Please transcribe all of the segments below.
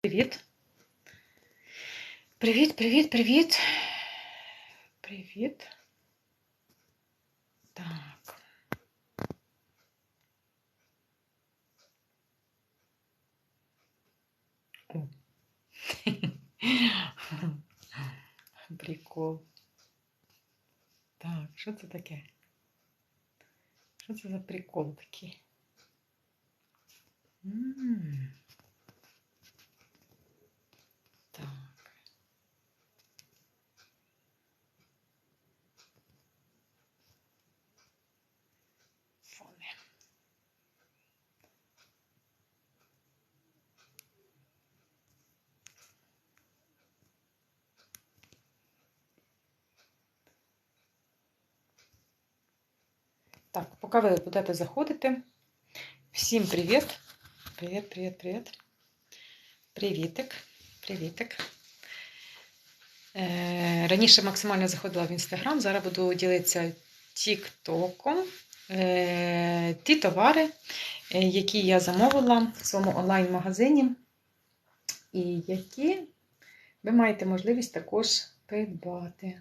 Привіт. Привіт, привіт, привіт. Привіт. Так. О. Прикол. Так, що це таке? Що це за прикол такий? М. Так. Так, поки ви будете заходити. Всім привіт. Привіт, привіт, привіт. Привітик. Привітик. Е, раніше максимально заходила в інстаграм, зараз буду ділитися тіктоком. Е, ті товари, е, які я замовила в своєму онлайн-магазині, і які ви маєте можливість також придбати.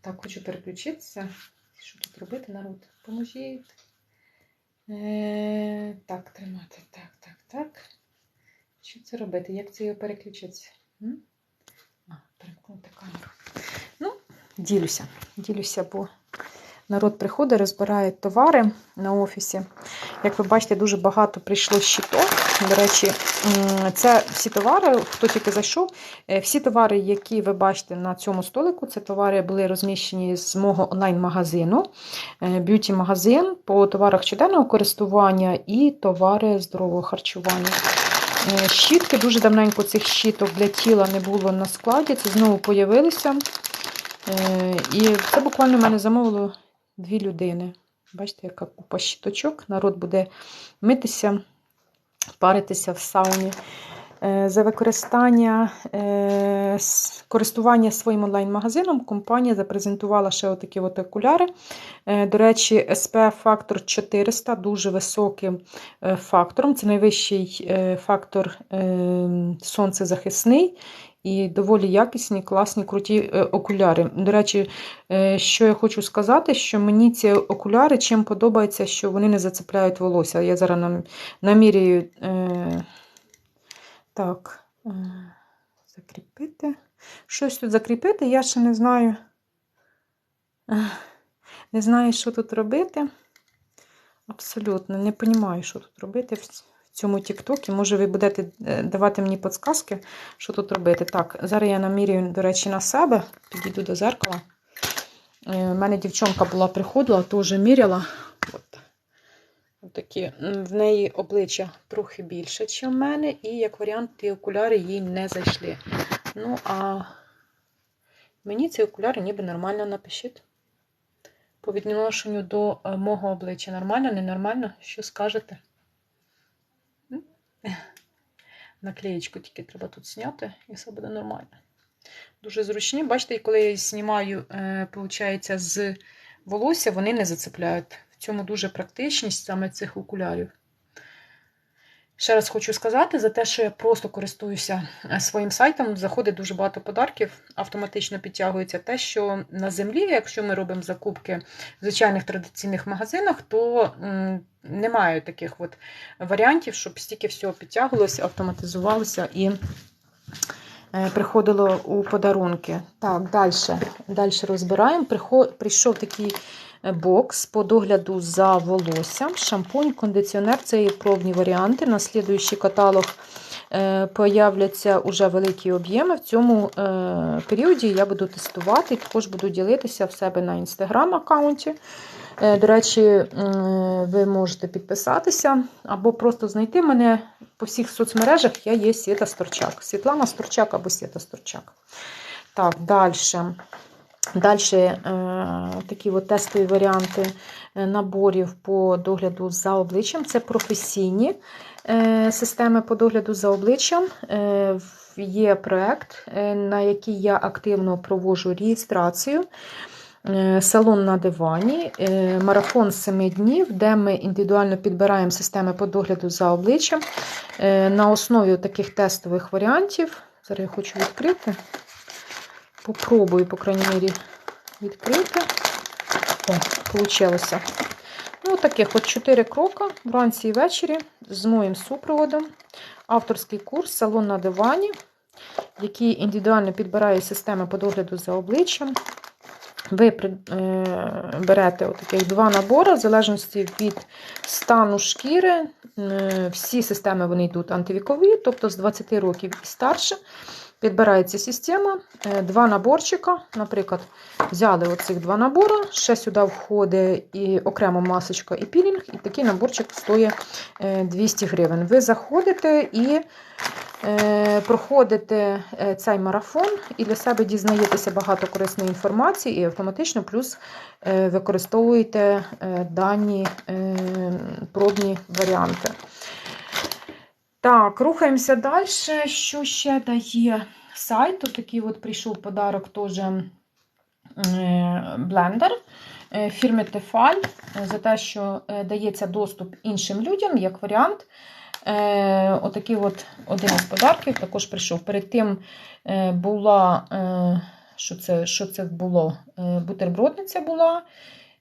Так, хочу переключитися. Що тут робити, народ? Поможіть. Е, так, тримати. Так, так, так. Що це робити? Як це його переключиться? М? А, перемкнути камеру. Ну, ділюся. Ділюся, бо народ приходить, розбирає товари на офісі. Як ви бачите, дуже багато прийшло щиток. До речі, це всі товари, хто тільки зайшов, е, всі товари, які ви бачите на цьому столику, це товари були розміщені з мого онлайн-магазину, е, б'юті-магазин по товарах щоденного користування і товари здорового харчування. Е, Щітки дуже давненько цих щіток для тіла не було на складі. Це знову появилися. І це буквально в мене замовило дві людини. Бачите, яка купа щіточок. Народ буде митися, паритися в сауні. Е, За використання е, користування своїм онлайн-магазином компанія запрезентувала ще отакі от окуляри. Е, До речі, SPF фактор 400 дуже високим фактором. Це найвищий фактор е, сонцезахисний і доволі якісні, класні, круті е, окуляри. До речі, е, що я хочу сказати, що мені ці окуляри чим подобається, що вони не зацепляють волосся. Я зараз нам- намірюю е, так, закріпити. Щось тут закріпити, я ще не знаю. Не знаю, що тут робити. Абсолютно не розумію, що тут робити цьому тіктокі. Може, ви будете е, давати мені підсказки, що тут робити. Так, зараз я намірюю, до речі, на себе. Підійду до зеркала. Е, У мене дівчонка була, приходила, теж міряла. От такі. В неї обличчя трохи більше, ніж в мене, і як варіант, ті окуляри їй не зайшли. Ну, а мені ці окуляри ніби нормально напишіть. По відношенню до е, мого обличчя нормально, ненормально? Що скажете? Наклеєчку тільки треба тут зняти, і все буде нормально. Дуже зручні. Бачите, коли я знімаю, е, виходить, з волосся, вони не зацепляють. В цьому дуже практичність саме цих окулярів. Ще раз хочу сказати за те, що я просто користуюся е, своїм сайтом. Заходить дуже багато подарків, автоматично підтягується те, що на землі, якщо ми робимо закупки в звичайних традиційних магазинах, то немає таких от варіантів, щоб стільки всього підтягувалося, автоматизувалося і е, приходило у подарунки. Так, далі. Далі розбираємо. Прийшов такий бокс по догляду за волоссям, шампунь, кондиціонер це є пробні варіанти. На слідуючий каталог е, появляться уже великі об'єми. В цьому е, періоді я буду тестувати, також буду ділитися в себе на інстаграм-аккаунті. Е, До речі, ви можете підписатися або просто знайти мене по всіх соцмережах. Я є Світа Сторчак. Світлана Сторчак або Світа Сторчак. Так, далі. Далі е, такі от тестові варіанти е, наборів по догляду за обличчям. Це професійні е, системи по догляду за обличчям. Є проект, е, на який я активно проводжу реєстрацію. салон на дивані, марафон 7 днів, де ми індивідуально підбираємо системи по догляду за обличчям на основі таких тестових варіантів. Зараз я хочу відкрити. Попробую, по крайній мірі, відкрити. О, вийшло. Ну, таких от 4 кроки вранці і ввечері з моїм супроводом. Авторський курс Салон на дивані, який індивідуально підбирає системи по догляду за обличчям. Ви е, берете таких два набори, в залежності від стану шкіри. Е, всі системи вони йдуть антивікові, тобто з 20 років і старше. Підбирається система, е, два наборчика. Наприклад, взяли оцих два набори, ще сюди входить і окремо масочка і пілінг, і такий наборчик стоїть 200 гривень. Ви заходите і Е, проходите е, цей марафон і для себе дізнаєтеся багато корисної інформації, і автоматично плюс е, використовуєте дані пробні варіанти. Так, рухаємося далі. Що ще дає сайт? Ось такий от прийшов подарок теж блендер фірми Tefal за те, що дається доступ іншим людям як варіант. Е, Отакий от один із подарків також прийшов. Перед тим е, була, е, що це що це було? Е, бутербродниця була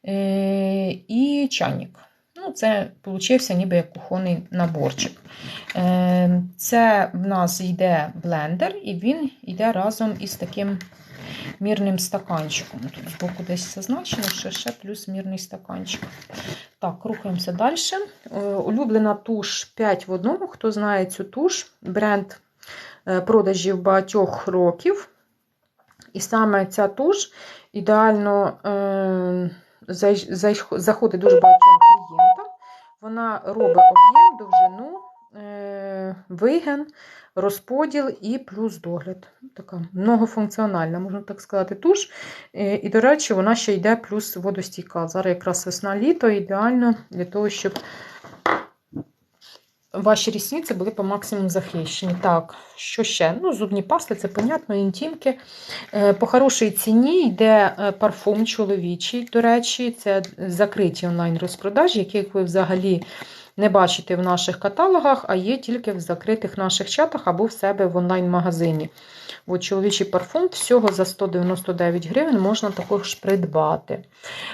е, і чайник. Ну, Це получився ніби як кухонний наборчик. Е, Це в нас йде блендер, і він йде разом із таким мірним стаканчиком. Тут збоку десь зазначено, що ще плюс мірний стаканчик. Так, рухаємося далі. Е, улюблена туш 5 в одному. Хто знає цю туш, бренд е, продажів багатьох років. І саме ця туш ідеально е, заходить дуже багатьом. Вона робить об'єм, довжину, вигін, розподіл і плюс догляд. Така многофункціональна, можна так сказати, туш. Е, і, до речі, вона ще йде плюс водостійка. Зараз якраз весна-літо ідеально для того, щоб ваші рісниці були по максимуму захищені. Так, що ще? Ну, Зубні пасти, це, понятно, інтімки. Е, по хорошій ціні йде е, парфум чоловічий, до речі, це закриті онлайн-розпродажі, яких ви взагалі не бачите в наших каталогах, а є тільки в закритих наших чатах або в себе в онлайн-магазині. От Чоловічий парфум всього за 199 гривень можна також придбати.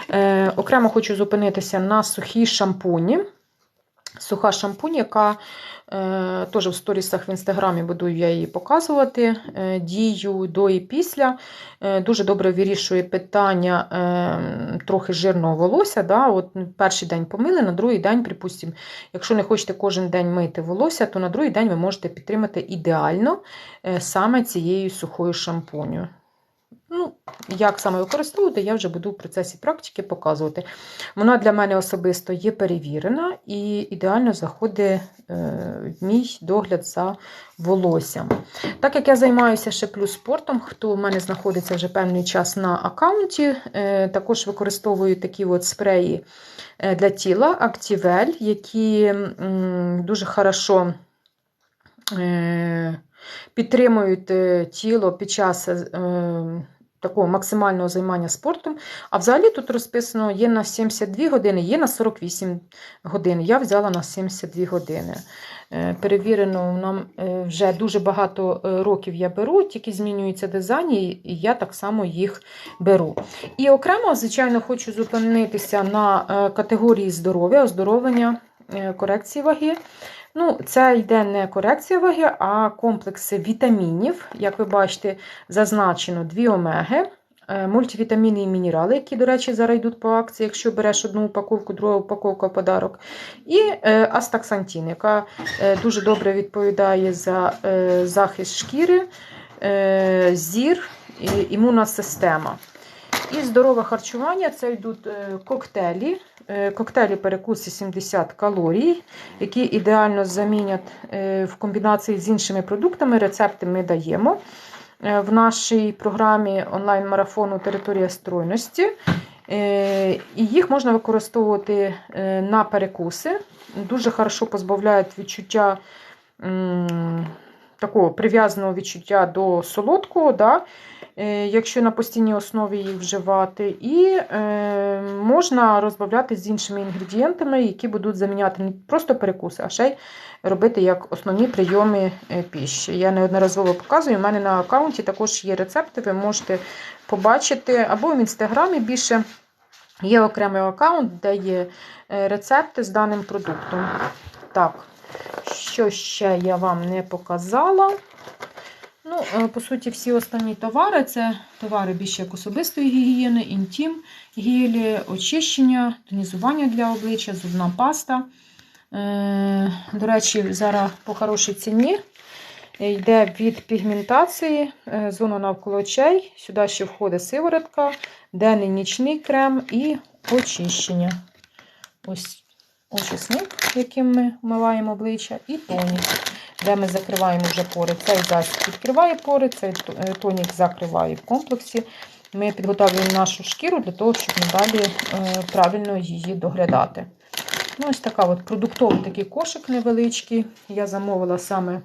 Е, Окремо хочу зупинитися на сухій шампуні. Суха шампунь, яка е, теж в сторісах в інстаграмі буду я її показувати. Е, дію до і після. Е, дуже добре вирішує питання е, трохи жирного волосся. Да? От Перший день помили, на другий день, припустимо, якщо не хочете кожен день мити волосся, то на другий день ви можете підтримати ідеально е, саме цією сухою шампуню. Ну, Як саме використовувати, я вже буду в процесі практики показувати. Вона для мене особисто є перевірена і ідеально заходить е, в мій догляд за волоссям. Так як я займаюся ще плюс спортом, хто в мене знаходиться вже певний час на аккаунті, е, також використовую такі от спреї е, для тіла Актівель, які дуже хорошо підтримують тіло під час такого максимального займання спортом. А взагалі тут розписано є на 72 години, є на 48 годин. Я взяла на 72 години. Е, перевірено, нам е, вже дуже багато е, років я беру, тільки змінюється дизайн, і я так само їх беру. І окремо, звичайно, хочу зупинитися на категорії здоров'я, оздоровлення, корекції ваги. Ну, Це йде не корекція ваги, а комплекси вітамінів. Як ви бачите, зазначено дві омеги, е, мультивітаміни і мінерали, які, до речі, зараз йдуть по акції, якщо береш одну упаковку, другу упаковку в подарок. І е, астаксантін, яка е, дуже добре відповідає за захист шкіри, зір, імунна система. І здорове харчування це йдуть коктейлі. Е, коктейлі перекуси 70 калорій, які ідеально замінять е, в комбінації з іншими продуктами. Рецепти ми даємо е, в нашій програмі онлайн-марафону Територія стройності. І їх можна використовувати на перекуси. Дуже хорошо позбавляють відчуття такого прив'язаного відчуття до солодкого, да, е, якщо на постійній основі їх вживати. І е, можна розбавляти з іншими інгредієнтами, які будуть заміняти не просто перекуси, а ще й робити як основні прийоми е, піші. Я неодноразово показую. У мене на аккаунті також є рецепти, ви можете побачити або в інстаграмі більше. Є окремий аккаунт, де є е, рецепти з даним продуктом. Так, що ще я вам не показала. Ну, е, по суті, всі останні товари це товари більше як особистої гігієни, інтім, гелі, очищення, тонізування для обличчя, зубна паста. Е, До речі, зараз по хорошій ціні йде від пігментації, е, зона навколо очей. Сюди ще входить сиворотка, денний нічний крем і очищення. Ось очисник, яким ми вмиваємо обличчя, і тонік, де ми закриваємо вже пори. Цей засіб відкриває пори, цей е, тонік закриває в комплексі. Ми підготовлюємо нашу шкіру для того, щоб надалі е, правильно її доглядати. Ну, Ось така от продуктовий такий кошик невеличкий. Я замовила саме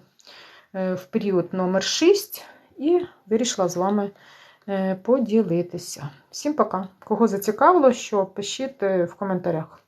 е, в період номер 6 і вирішила з вами поділитися. Всім пока. Кого зацікавило, що пишіть в коментарях.